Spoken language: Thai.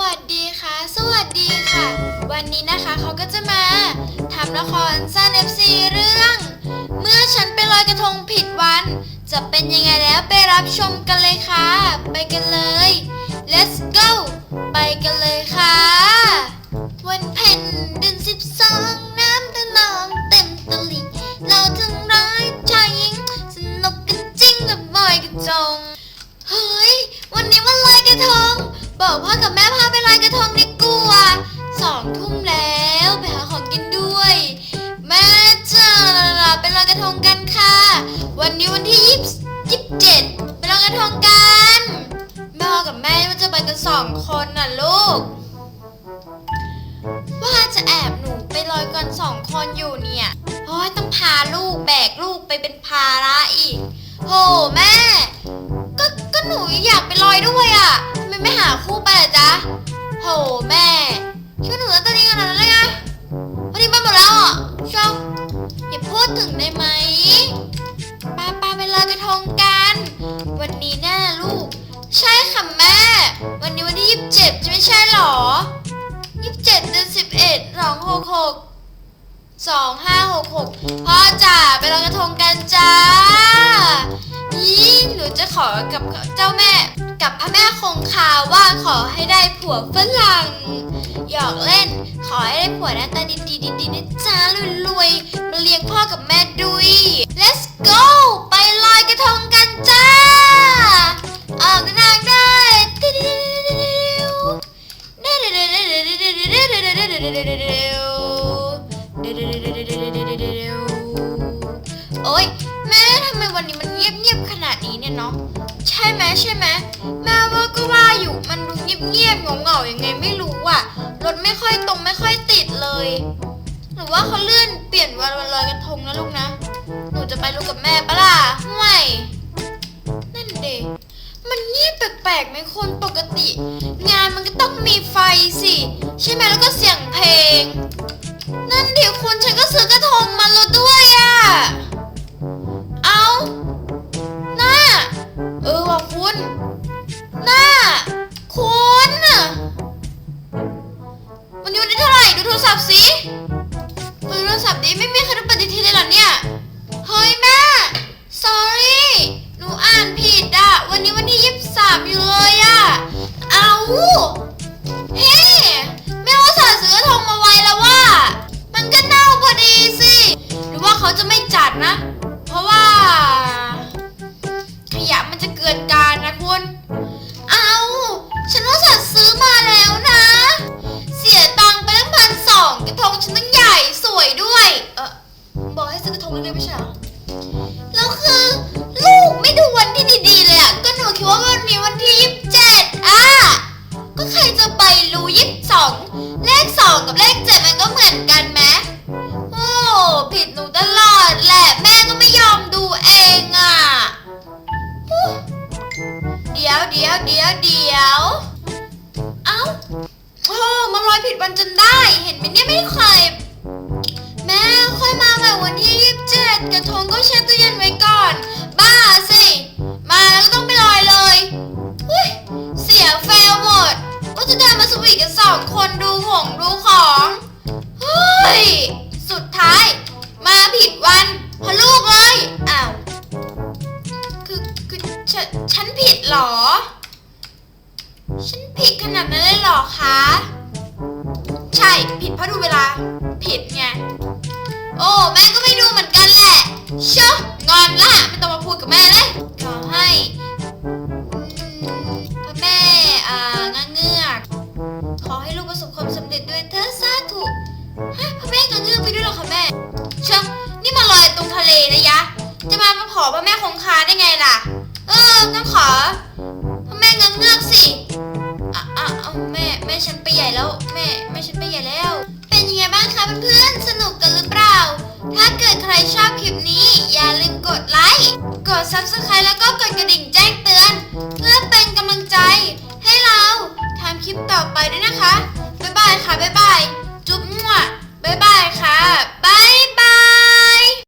วัสดีค่ะ สวัสดีค่ะ วันนี้นะคะเขาก็จะมาทำละครสั้น FC เรื่อง เมื่อฉันไปลอยกระทงผิดวัน จะเป็นยังไงแล้วไปรับชมกันเลยค่ะ ไปกันเลย let's go ไปกันเลยค่ะ วันเพ็ญเดือนสิบสอง บอกพ่อกับแม่พาไปลอยกระทงดีกว่าสองทุ่มแล้วไปหาของกินด้วย แม่จ้าไปลอยกระทงกันค่ะ วันนี้วันที่ยี่สิบเจ็ดไปลอยกระทงกันแม่พ่อกับแม่ว่าจะไปกันสองคนน่ะลูก ว่าจะแอบหนูไปลอยกันสองคนอยู่เนี่ยเพราะต้องพาลูกแบกลูกไปเป็นภาระอีกโหแม่ ก็ก็หนูอยากไปลอยด้วยอะ มไม่หาคู่ไปล่ะจ๊ะโหแม่ช่วยหนูตั้งตอนนี้ขนาดนั้นเลยไงวันนี้ไปหมดแล้วอะชอบอย่าพูดถึงได้ไหมป้าป้าไปลอยกระทงกัน วันนี้แน่ลูก ใช่ค่ะแม่ วันนี้วันที่ยี่สิบเจ็ดจะไม่ใช่หรอยี่สิบเจ็ดเดือนสิบเอ็ดสองหกหกสองห้าหกหกพ่อจ๋าไปลอยกระทงกันจ้า นี่หนูจะขอกับเจ้าแม่ กับพระแม่คงคาว่าขอให้ได้ผัวฝรั่งหยอกเล่น ขอให้ได้ผัวหน้าตาดีๆดีๆนะจ๊ะรวยๆมาเลี้ยงพ่อกับแม่ด้วย let's go ไปลอยกระทง เนาะใช่ไหมใช่ไหมแม่ว่าก็ว่าอยู่มันดูเงียบๆเหงาๆยังไงไม่รู้อะรถไม่ค่อยตรงไม่ค่อยติดเลยหรือว่าเขาเลื่อนเปลี่ยนวันวันลอยกระทงนะลูกนะหนูจะไปลูกกับแม่ปะล่ะไม่นั่นเด็มันเงียบแปลกๆไหมคนปกติ งานมันก็ต้องมีไฟสิ ใช่ไหมแล้วก็เสียงเพลง คุณ หน้า คุณน่ะวันนี้วันที่เท่าไหร่ ดูโทรศัพท์สิเปิดโทรศัพท์ดิไม่มีใครดูปฏิทินเลยเหรอเนี่ย เฮ้ยแม่ sorry หนูอ่านผิดอะวันนี้วันที่ยี่สิบสามอยู่เลยอะเอาเฮ้แม่ว่าสาซื้อกระทงมาไว้แล้วว่า มันก็เน่าพอดีสิ หรือว่าเขาจะไม่จัดนะ กระทงฉันตั้งใหญ่สวยด้วย เออบอกให้ซื้อกระทงเล็กๆไม่ใช่เหรอแล้วคือ มันจนได้เห็นไหมเนี่ยไม่เคยแม่ค่อยมาใหม่วันที่ยี่สิบเจ็ดกระทงก็แช่ตู้เย็นไว้ก่อน บ้าสิ มาแล้วก็ต้องไปลอยเลยอุ้ยเสียแฟลหมด ก็จะเดินมาสวีทกันสองคนดูของดูของเฮ้ยสุดท้าย มาผิดวันพะลูกเลยอ้าวคือคือฉันฉันผิดเหรอ ฉันผิดขนาดนั้นเลยเหรอคะ ใช่ ผิดเพราะดูเวลา ผิดไง โอ้ แม่ก็ไม่ดูเหมือนกันแหละเชอะงอนละไม่ต้องมาพูดกับแม่เลยขอให้พระแม่อ่างาเงือกขอให้ลูกประสบความสำเร็จด้วยเธอสาธุฮะพระแม่งาเงือกไปด้วยเหรอคะแม่เชอะนี่มาลอยตรงทะเลนะยะ จะมาขอพระแม่คงคาได้ไงล่ะ เอองั้นขอพระแม่งาเงือกสิ ใหญ่แล้วแม่แม่ฉันไปใหญ่แล้ว เป็นยังไงบ้างคะเพื่อนๆสนุกกันหรือเปล่า ถ้าเกิดใครชอบคลิปนี้ อย่าลืมกดไลค์กดซับสไครต์แล้วก็กดกระดิ่งแจ้งเตือน เพื่อเป็น